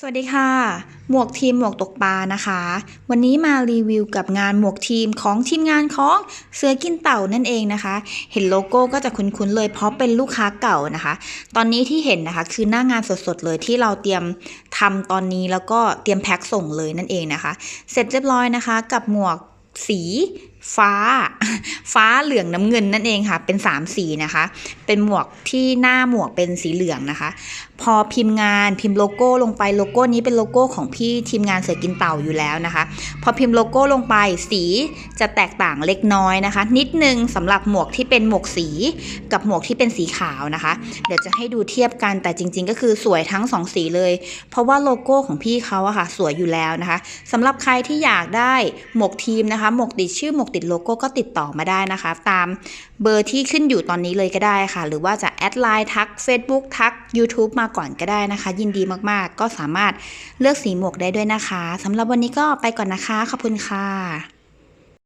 สวัสดีค่ะ หมวกทีมหมวกตกปลานะคะ วันนี้มารีวิวกับงานหมวกทีมของทีมงานของเสือกินเต่านั่นเองนะคะ เห็นโลโก้ก็จะคุ้นๆเลยเพราะเป็นลูกค้าเก่านะคะ ตอนนี้ที่เห็นนะคะคือหน้างานสดๆเลยที่เราเตรียมทำตอนนี้แล้วก็เตรียมแพ็คส่งเลยนั่นเองนะคะ เสร็จเรียบร้อยนะคะ กับหมวกสีฟ้า ฟ้าเหลืองน้ำเงินนั่นเองค่ะ เป็นสามสีนะคะ เป็นหมวกที่หน้าหมวกเป็นสีเหลืองนะคะ พอพิมพ์งานพิมพ์โลโก้ลงไปโลโก้นี้เป็นโลโก้ของพี่ทีมงานเสือกินเต่าอยู่แล้วนะคะ พอพิมพ์โลโก้ลงไปสีจะแตกต่างเล็กน้อยนะคะ นิดนึงสำหรับหมวกที่เป็นหมวกสี กับหมวกที่เป็นสีขาวนะคะ เดี๋ยวจะให้ดูเทียบกันแต่จริง ๆ ก็คือสวยทั้งสองสีเลย เพราะว่าโลโก้ของพี่เขาอะค่ะ สวยอยู่แล้วนะคะสำหรับใครที่อยากได้หมวกทีมนะคะ หมวกติดชื่อหมวกกติดโลโก้ก็ติดต่อมาได้นะคะ ตามเบอร์ที่ขึ้นอยู่ตอนนี้เลยก็ได้ค่ะ หรือว่าจะแอดไลน์ทัก Facebook ทัก YouTube มาก่อนก็ได้นะคะ ยินดีมากๆ ก็สามารถเลือกสีหมวกได้ด้วยนะคะสำหรับวันนี้ก็ไปก่อนนะคะ ขอบคุณค่ะ